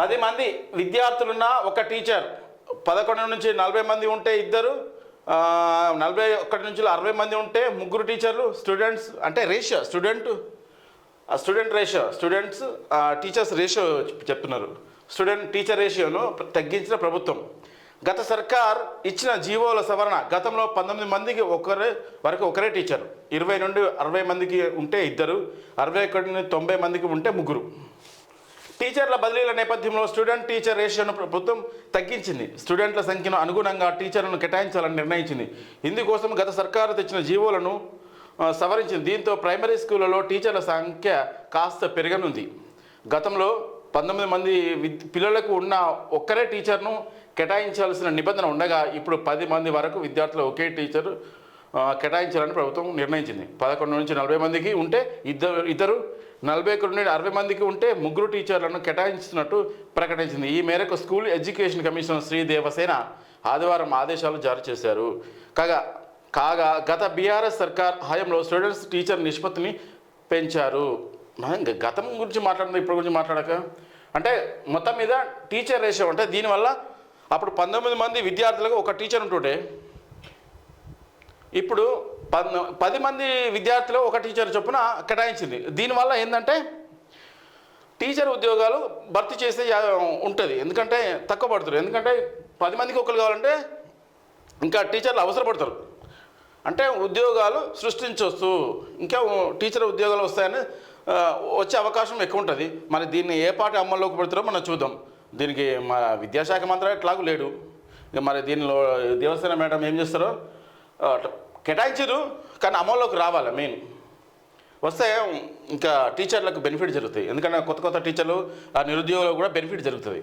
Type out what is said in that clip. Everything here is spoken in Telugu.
పది మంది విద్యార్థులున్న ఒక టీచర్. పదకొండు నుంచి నలభై మంది ఉంటే ఇద్దరు నలభై ఒకటి నుంచి అరవై మంది ఉంటే ముగ్గురు టీచర్లు స్టూడెంట్స్ అంటే ratio student student ratio students teachers ratio చెప్తున్నారు. స్టూడెంట్ టీచర్ రేషియోను తగ్గించిన ప్రభుత్వం. గత సర్కార్ ఇచ్చిన జీవోల సవరణ గతంలో పంతొమ్మిది మందికి ఒకరే వరకు ఒకరే టీచర్. ఇరవై నుండి అరవై మందికి ఉంటే ఇద్దరు అరవై ఒకటి నుండి తొంభై మందికి ఉంటే ముగ్గురు. టీచర్ల బదిలీల నేపథ్యంలో స్టూడెంట్ టీచర్ రేషియోను ప్రభుత్వం తగ్గించింది. స్టూడెంట్ల సంఖ్యను అనుగుణంగా టీచర్లను కేటాయించాలని నిర్ణయించింది. ఇందుకోసం గత సర్కారు తెచ్చిన జీవోలను సవరించింది. దీంతో ప్రైమరీ స్కూళ్ళలో టీచర్ల సంఖ్య కాస్త పెరగనుంది. గతంలో పంతొమ్మిది మంది పిల్లలకు ఉన్న ఒక్కరే టీచర్ను కేటాయించాల్సిన నిబంధన ఉండగా ఇప్పుడు పది మంది వరకు విద్యార్థులు ఒకే టీచర్ కేటాయించాలని ప్రభుత్వం నిర్ణయించింది. పదకొండు నుంచి నలభై మందికి ఉంటే ఇద్దరు ఇద్దరు నలభై ఒకటి నుండి అరవై మందికి ఉంటే ముగ్గురు టీచర్లను కేటాయించినట్టు ప్రకటించింది. ఈ మేరకు school education commissioner Shri Devasena ఆదివారం ఆదేశాలు జారీ చేశారు. కాగా కాగా గత బీఆర్ఎస్ సర్కార్ హయాంలో స్టూడెంట్స్ టీచర్ నిష్పత్తిని పెంచారు. గతం గురించి మాట్లాడుతుంది ఇప్పుడు గురించి మాట్లాడక? అంటే మొత్తం మీద టీచర్ రేషియో అంటే దీనివల్ల అప్పుడు పంతొమ్మిది మంది విద్యార్థులకు ఒక టీచర్ ఉంటుంటే ఇప్పుడు పది మంది విద్యార్థులు ఒక టీచర్ చొప్పున కేటాయించింది. దీనివల్ల ఏంటంటే టీచర్ ఉద్యోగాలు భర్తీ చేసే ఉంటుంది. ఎందుకంటే తక్కువ పడుతుంది ఎందుకంటే పది మందికి ఒకరు కావాలంటే ఇంకా టీచర్లు అవసరపడతారు. అంటే ఉద్యోగాలు సృష్టించవచ్చు ఇంకా టీచర్ ఉద్యోగాలు వస్తాయని వచ్చే అవకాశం ఎక్కువ ఉంటుంది. మరి దీన్ని ఏ పాటి అమల్లోకి పెడతారో మనం చూద్దాం. దీనికి మా విద్యాశాఖ మంత్రి ఎట్లాగూ లేడు. మరి దీనిలో దేవసేన మేడం ఏం చేస్తారో కేటాయించారు కానీ అమల్లోకి రావాలి మెయిన్. వస్తే ఇంకా టీచర్లకు బెనిఫిట్ జరుగుతాయి. ఎందుకంటే కొత్త కొత్త టీచర్లు ఆ నిరుద్యోగులకు కూడా బెనిఫిట్ జరుగుతుంది